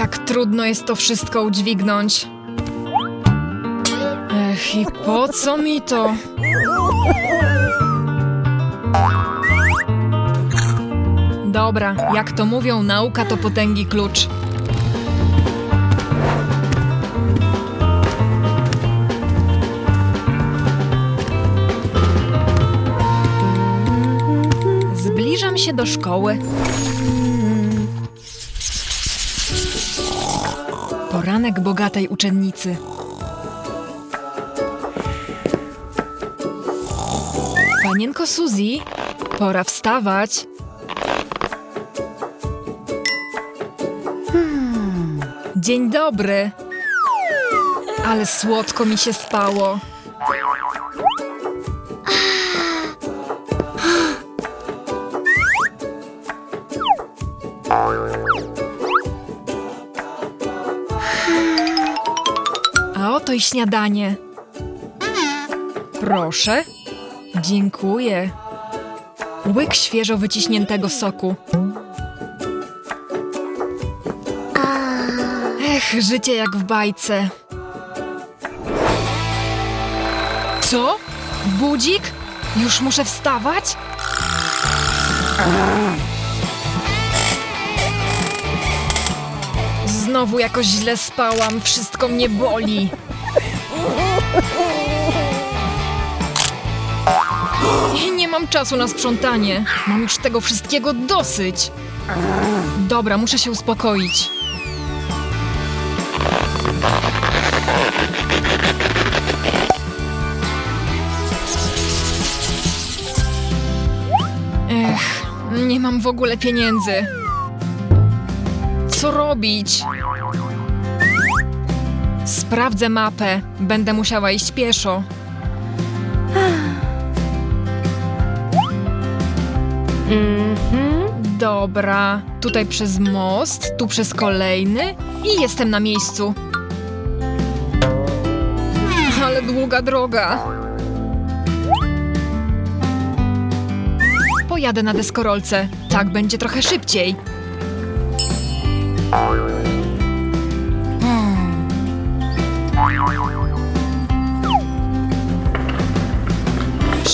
Jak trudno jest to wszystko udźwignąć. Ech, i po co mi to? Dobra, jak to mówią, nauka to potęgi klucz. Zbliżam się do szkoły. Bogatej uczennicy. Panienko Suzy, pora wstawać. Dzień dobry. Ale słodko mi się spało. I śniadanie. Proszę. Dziękuję. Łyk świeżo wyciśniętego soku. Ech, życie jak w bajce. Co? Budzik? Już muszę wstawać? Znowu jakoś źle spałam, wszystko mnie boli. Nie mam czasu na sprzątanie. Mam już tego wszystkiego dosyć. Dobra, muszę się uspokoić. Ech, nie mam w ogóle pieniędzy. Co robić? Sprawdzę mapę. Będę musiała iść pieszo. Dobra, tutaj przez most, tu przez kolejny i jestem na miejscu. Ale długa droga. Pojadę na deskorolce. Tak będzie trochę szybciej.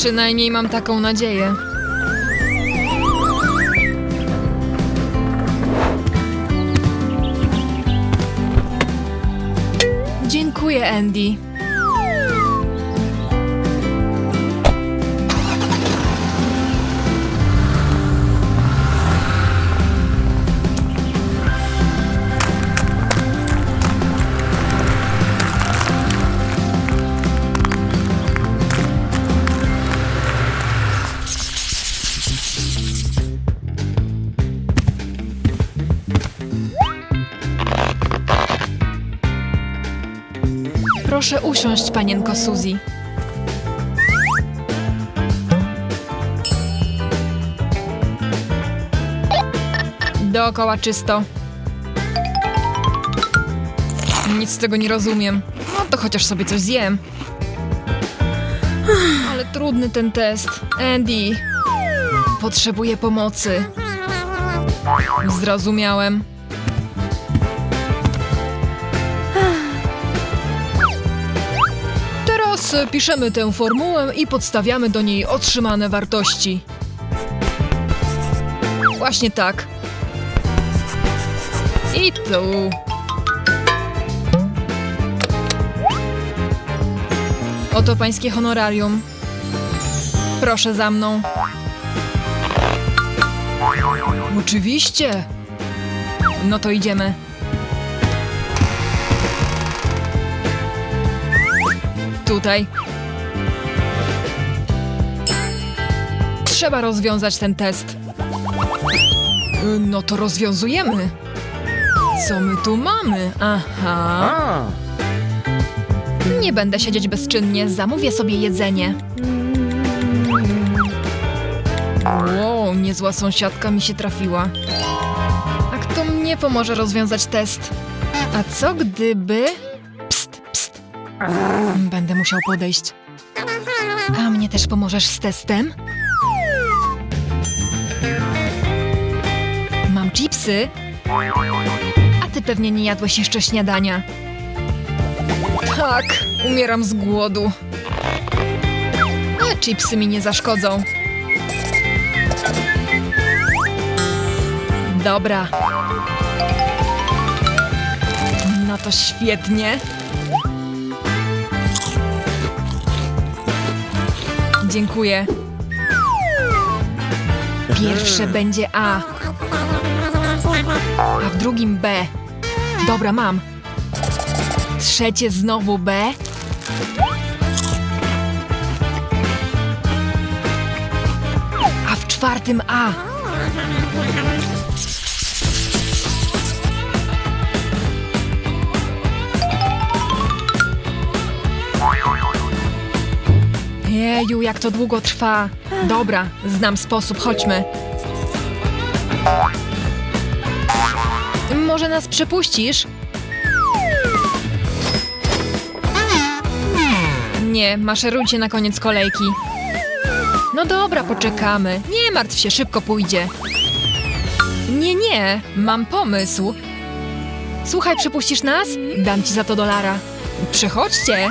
Przynajmniej mam taką nadzieję. Dziękuję, Andy. Proszę usiąść, panienko Suzy. Dookoła czysto. Nic z tego nie rozumiem. No to chociaż sobie coś zjem. Ale trudny ten test. Andy. Potrzebuję pomocy. Zrozumiałem. E, piszemy tę formułę i podstawiamy do niej otrzymane wartości. Właśnie tak. I tu. Oto pańskie honorarium. Proszę za mną. Oczywiście. No to idziemy. Tutaj. Trzeba rozwiązać ten test. Y, No to rozwiązujemy. Co my tu mamy? Aha. Nie będę siedzieć bezczynnie, zamówię sobie jedzenie. Wow, niezła sąsiadka mi się trafiła. A kto mnie pomoże rozwiązać test? A co gdyby... Będę musiał podejść. A mnie też pomożesz z testem? Mam chipsy. A ty pewnie nie jadłeś jeszcze śniadania. Tak, umieram z głodu. Ale chipsy mi nie zaszkodzą. Dobra. No to świetnie. Dziękuję. Pierwsze będzie A, a w drugim B. Dobra, mam. Trzecie znowu B. A w czwartym A. Jeju, jak to długo trwa. Dobra, znam sposób, chodźmy. Może nas przepuścisz? Nie, maszerujcie na koniec kolejki. No dobra, poczekamy. Nie martw się, szybko pójdzie. Nie, nie, mam pomysł. Słuchaj, przepuścisz nas? Dam ci za to dolara. Przechodźcie.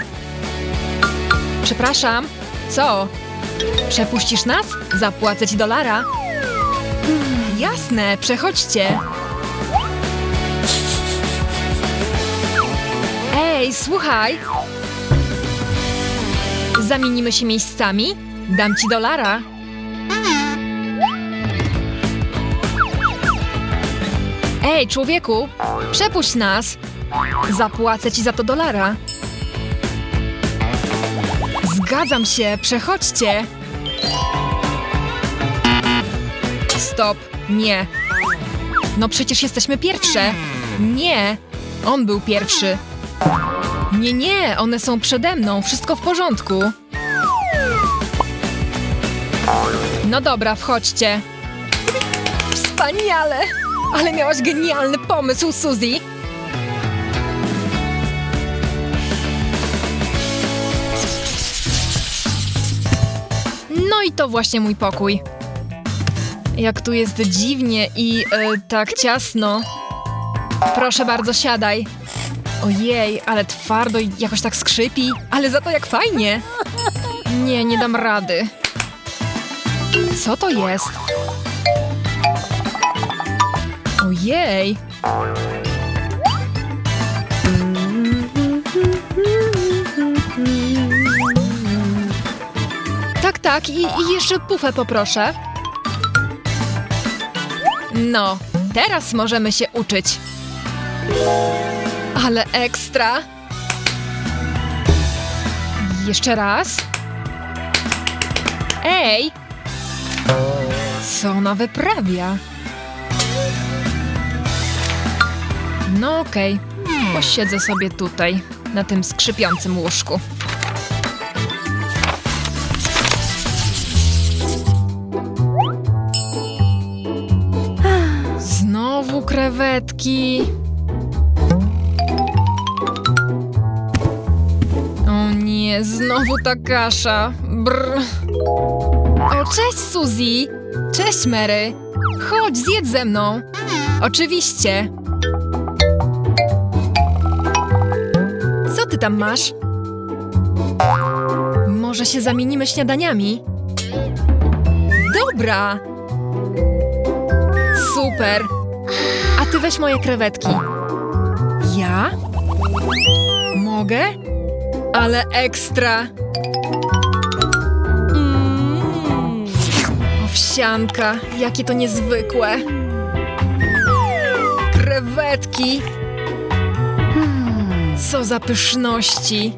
Przepraszam. Co? Przepuścisz nas? Zapłacę ci dolara. Jasne, przechodźcie. Ej, słuchaj. Zamienimy się miejscami? Dam ci dolara. Ej, człowieku, przepuść nas. Zapłacę ci za to dolara. Zgadzam się, przechodźcie. Stop, nie. No przecież jesteśmy pierwsze. Nie, on był pierwszy. Nie, nie, one są przede mną, wszystko w porządku. No dobra, wchodźcie. Wspaniale! Ale miałaś genialny pomysł, Suzy. I to właśnie mój pokój. Jak tu jest dziwnie i e, tak ciasno. Proszę bardzo, siadaj. Ojej, ale twardo i jakoś tak skrzypi, ale za to jak fajnie. Nie, nie dam rady. Co to jest? Ojej. Tak, i, i jeszcze pufę poproszę. No, teraz możemy się uczyć. Ale ekstra. Jeszcze raz. Ej! Co ona wyprawia? No okej, posiedzę sobie tutaj, na tym skrzypiącym łóżku. Krewetki. O nie, znowu ta kasza. Brr. O, cześć Suzy! Cześć Mary! Chodź, zjedz ze mną! Oczywiście! Co ty tam masz? Może się zamienimy śniadaniami? Dobra! Super! A ty weź moje krewetki. Ja? Mogę? Ale ekstra! Owsianka, jakie to niezwykłe. Krewetki. Co za pyszności.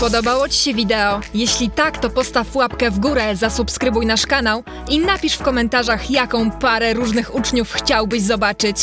Podobało Ci się wideo? Jeśli tak, to postaw łapkę w górę, zasubskrybuj nasz kanał i napisz w komentarzach, jaką parę różnych uczniów chciałbyś zobaczyć.